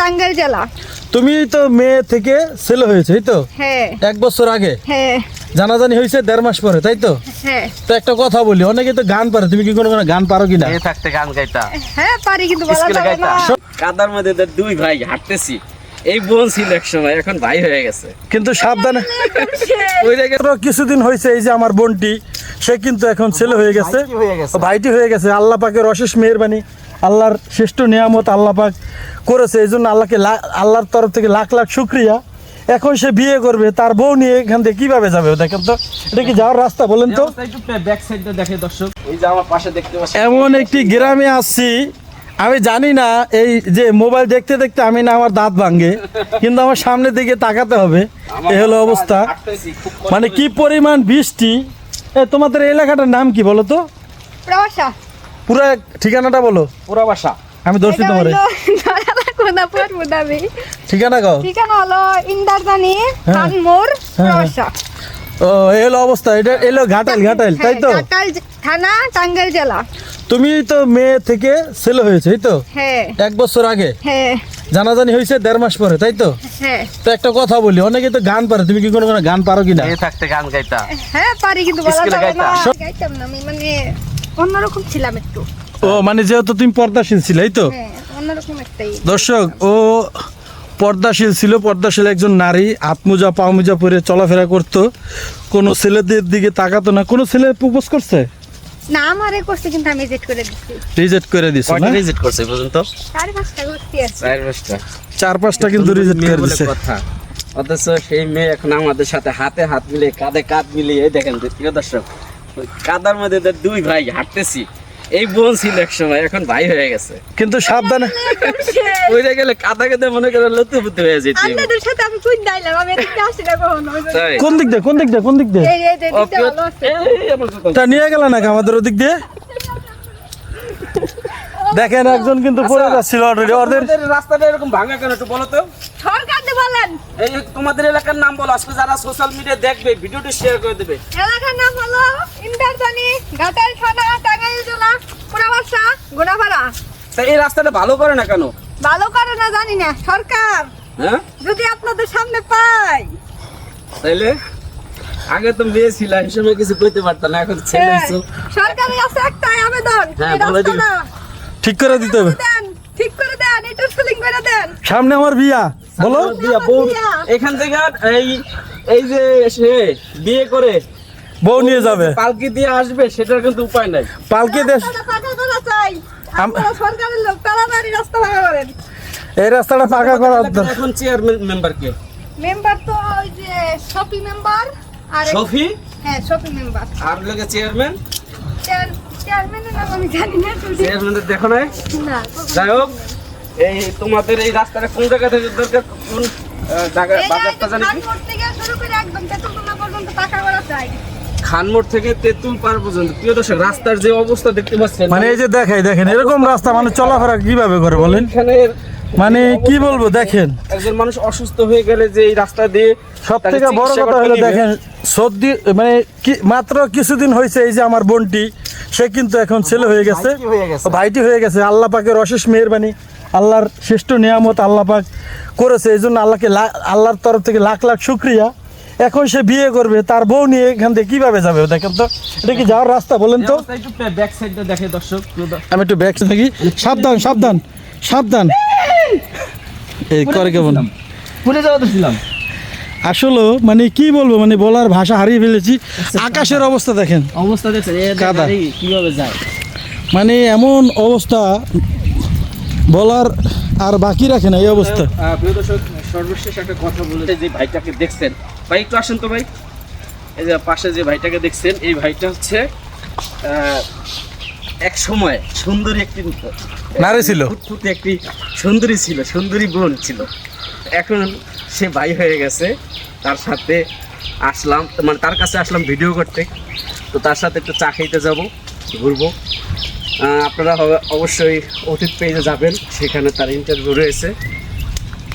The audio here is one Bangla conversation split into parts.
টাঙ্গাইল জেলা। তুমি তো মেয়ে থেকে ছেলে হয়েছে এই তো? হ্যাঁ। এক বছর আগে? হ্যাঁ। জানাজানি হয়েছে দেড় মাস পরে তাই তো? হ্যাঁ। তো একটা কথা বলি অনেকে তো গান পারে তুমি কি কোনো কোনো গান পারো কিনা? এ থাকতে গান গাইতা। হ্যাঁ পারি কিন্তু বলা যাবে না। কাদার মধ্যে দুই ভাই হাঁটতেছি। এই বোন ছিল এক সময় এখন ভাই হয়ে গেছে। কিন্তু সাবধানে ওই জায়গায় তো কিছুদিন হয়েছে এই যে আমার বোনটি সে কিন্তু এখন ছেলে হয়ে গেছে। ভাইটি হয়ে গেছে। ভাইটি হয়ে গেছে আল্লাহ পাকের অশেষ মেহরবানি। আল্লাহর শ্রেষ্ঠ নিয়ামত আল্লাহ পাক করেছে এই জন্য আল্লাহকে আল্লাহর তরফ থেকে লাখ লাখ শুক্রিয়া। এখন সে বিয়ে করবে তার বউ নিয়ে এখান থেকে কীভাবে যাবে দেখেন তো এটা কি যাওয়ার রাস্তা বলেন তো? একটু ব্যাক সাইডটা দেখে দর্শক। এই যে আমার পাশে দেখতে এমন একটি গ্রামে আসছি আমি জানি না এই যে মোবাইল দেখতে দেখতে আমি না আমার দাঁত ভাঙ্গে কিন্তু আমার সামনের দিকে তাকাতে হবে এ হলো অবস্থা। মানে কি পরিমাণ বৃষ্টি? এ তোমাদের এলাকাটার নাম কি বলো তো? প্রবাসা। পুরো ঠিকানাটা বলো। পুরা বাসা। আমি দর্শি এটা তোমারে। ঠিকানা গাও ঠিকানা হলো ইন্দারদানি হ্যাঁ। খানমোর হ্যাঁ। ও এই হলো অবস্থা। এটা এলো ঘাটাইল ঘাটাইল তাই তো? হ্যাঁ, থানা টাঙ্গাইল জেলা। তুমি তো মেয়ে থেকে ছেলে হয়েছে এই তো? হ্যাঁ। এক বছর আগে? হ্যাঁ। জানাজানি হয়েছে দেড় মাস পরে তাই তো? হ্যাঁ। তো একটা কথা বলি অনেকে তো গান পারে তুমি কি কোনো কোনো গান পারো কিনা? থাকতে গান গাইতা। হ্যাঁ পারি কিন্তু বলা যাবে না। গাইতাম না মানে অন্যরকম ছিলাম একটু। ও মানে যেহেতু তুমি পর্দাশীল ছিলে এই তো? হ্যাঁ অন্যরকম একটাই। দর্শক ও পর্দাশীল ছিল পর্দাশীল একজন নারী হাত মোজা পা মোজা পরে চলাফেরা করতো। কোনো ছেলেদের দিকে তাকাতো না। কোনো ছেলে প্রপোজ করছে? না আমারে করছে কিন্তু আমি জেট করে দিচ্ছি রিজেক্ট করে দিছে না? ভিজিট করছে পর্যন্ত? সাড়ে পাঁচটা করছি আছে চার পাঁচটা। চার পাঁচটা কিন্তু রিজেক্ট করে দিছে। কথা। অথচ সেই মেয়ে এখন আমাদের সাথে হাতে হাত মিলিয়ে কাঁধে কাঁধ মিলিয়ে দেখেন দর্শক কাদার মধ্যে তো দুই ভাই হাঁটতেছি। এই বোন ছিল এক সময় এখন ভাই হয়ে গেছে। কিন্তু সাবধানে ওই জায়গায় গেলে কাদা কেটে মনে করে লুতু পুতু হয়ে যেতে। আপনাদের সাথে আমি কুইন দাইলাম আমি এদিকে আসি না কখনো? কোন দিক দিয়ে কোন দিক দিয়ে কোন দিক দিয়ে? এই এই। তা নিয়ে গেল নাকি আমাদের ওদিক দিয়ে? দেখেন একজন কিন্তু পড়ে। যাচ্ছিল অলরেডি ওদের রাস্তাটা এরকম ভাঙা কেন একটু বলো তো। সরকার বলেন। এই তোমাদের এলাকার নাম বলো আজকে যারা সোশ্যাল মিডিয়া দেখবে ভিডিওটি শেয়ার করে দেবে। এলাকার নাম হলো ইন্দারদানি ঘাটাল থানা টাঙ্গাইল জেলা পুরাবাসা এই রাস্তাটা ভালো করে না কেন? ভালো করে না জানি না সরকার। হ্যাঁ? যদি আপনাদের সামনে পাই। তাইলে আগে তো মেয়ে ছিল হিসেবে কিছু কইতে পারতাম না এখন ছেলে হ্যাঁ, হইছো। সরকারের কাছে একটাই আবেদন হ্যাঁ, বলে ঠিক করে দিতে হবে। ঠিক করে দেন এটা ফিলিং করে দেন। সামনে আমার বিয়া। বলো? এখান থেকে এই এই যে সে বিয়ে করে বউ নিয়ে যাবে। পালকি দিয়ে আসবে সেটার কিন্তু উপায় নাই। পালকি দেশ রাস্তাটা পাকা করা চাই। আম- আপনারা সরকারের লোক তাড়াতাড়ি রাস্তা পাকা করেন এই রাস্তাটা পাকা করার এখন চেয়ারম্যান মেম্বার কে? মেম্বার তো ওই যে শপি মেম্বার আর শফি হ্যাঁ শপি মেম্বার আর লোকে চেয়ারম্যান চেয়ারম্যানের নাম আমি জানি না শুধু চেয়ারম্যানের দেখো না। যাই হোক এই তোমাদের এই রাস্তাটা কোন জায়গা থেকে দরকার? কোন জায়গা বাজারটা জানি কি খানমোড় থেকে তেঁতুল পার পর্যন্ত। প্রিয় দর্শক রাস্তার যে অবস্থা দেখতে পাচ্ছেন মানে এই যে দেখাই দেখেন এরকম রাস্তা মানে চলাফেরা কীভাবে করে বলেন? এখানে মানে কি বলব দেখেন। একজন মানুষ অসুস্থ হয়ে গেলে যে এই রাস্তা দিয়ে সব থেকে বড় কথা হলো দেখেন সর্দি মানে কি মাত্র কিছুদিন হয়েছে এই যে আমার বোনটি সে কিন্তু এখন ছেলে হয়ে গেছে। ভাইটি হয়ে গেছে। ও ভাইটি হয়ে গেছে। আল্লাহ পাকের অশেষ মেহরবানি আল্লাহর শ্রেষ্ঠ নিয়ামত আল্লাহ পাক করেছে। এই জন্য আল্লাহকে লা- আল্লাহর তরফ থেকে লাখ লাখ শুক্রিয়া। এখন সে বিয়ে করবে তার বউ নিয়ে এখান থেকে কীভাবে যাবে দেখেন তো? এটা কি যাওয়ার রাস্তা বলেন তো? অবস্থায় একটু ব্যাক সাইডটা দেখে দর্শক আমি একটু ব্যাক থাকি সাবধান সাবধান সাবধান। এই করে কেমন ভুলে যাওয়া তো ছিলাম। আসলে মানে কি বলব মানে বলার ভাষা হারিয়ে ফেলেছি। আকাশের অবস্থা দেখেন। অবস্থা দেখেন কাদা। কীভাবে যায়? মানে এমন অবস্থা বলার আর বাকি রাখে না এই অবস্থা। প্রিয় দর্শক সর্বশেষ একটা কথা বলে যে ভাইটাকে দেখছেন। ভাই একটু আসেন তো ভাই। এই যে পাশে যে ভাইটাকে দেখছেন এই ভাইটা হচ্ছে আহ, এক সময় সুন্দরী একটি নারী ছিল। একটি সুন্দরী ছিল সুন্দরী বোন ছিল। এখন সে ভাই হয়ে গেছে তার সাথে আসলাম মানে তার কাছে আসলাম ভিডিও করতে। তো তার সাথে একটু চা খাইতে যাব ঘুরবো। আপনারা অবশ্যই অতীত পেজে যাবেন সেখানে তার ইন্টারভিউ রয়েছে।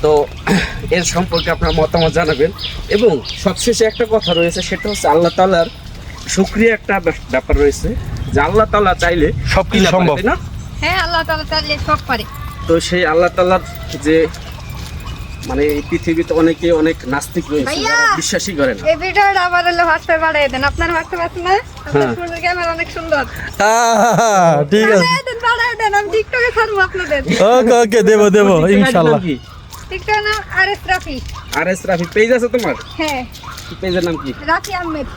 তো এর সম্পর্কে আপনার মতামত জানাবেন। এবং সবশেষে একটা কথা রয়েছে সেটা হচ্ছে আল্লাহ তালার সুক্রিয়া একটা ব্যাপার রয়েছে যে আল্লাহ তালা চাইলে সব কিছু সম্ভব। না? হ্যাঁ আল্লাহ তাআলা চাইলে সব পারে। তো সেই আল্লাহ তালার যে মানে এই পৃথিবীতে অনেকে অনেক নাস্তিক রয়েছে যারা বিশ্বাসই করে না। এই ভিডিওটা আবার হলো হোয়াটসঅ্যাপে পাঠিয়ে দেন। আপনার হোয়াটসঅ্যাপ আছে না? আপনার হ্যাঁ। ক্যামেরা অনেক সুন্দর। ঠিক আছে। পাঠিয়ে দেন পাঠিয়ে দেন আমি টিকটকে ছাড়ব আপনাদের। ওকে ওকে দেব দেব ইনশাআল্লাহ টিকটক নাম R S Rafi R S Rafi. Page আছে তোমার? হ্যাঁ। পেজের নাম কি? রাফি আহমেদ।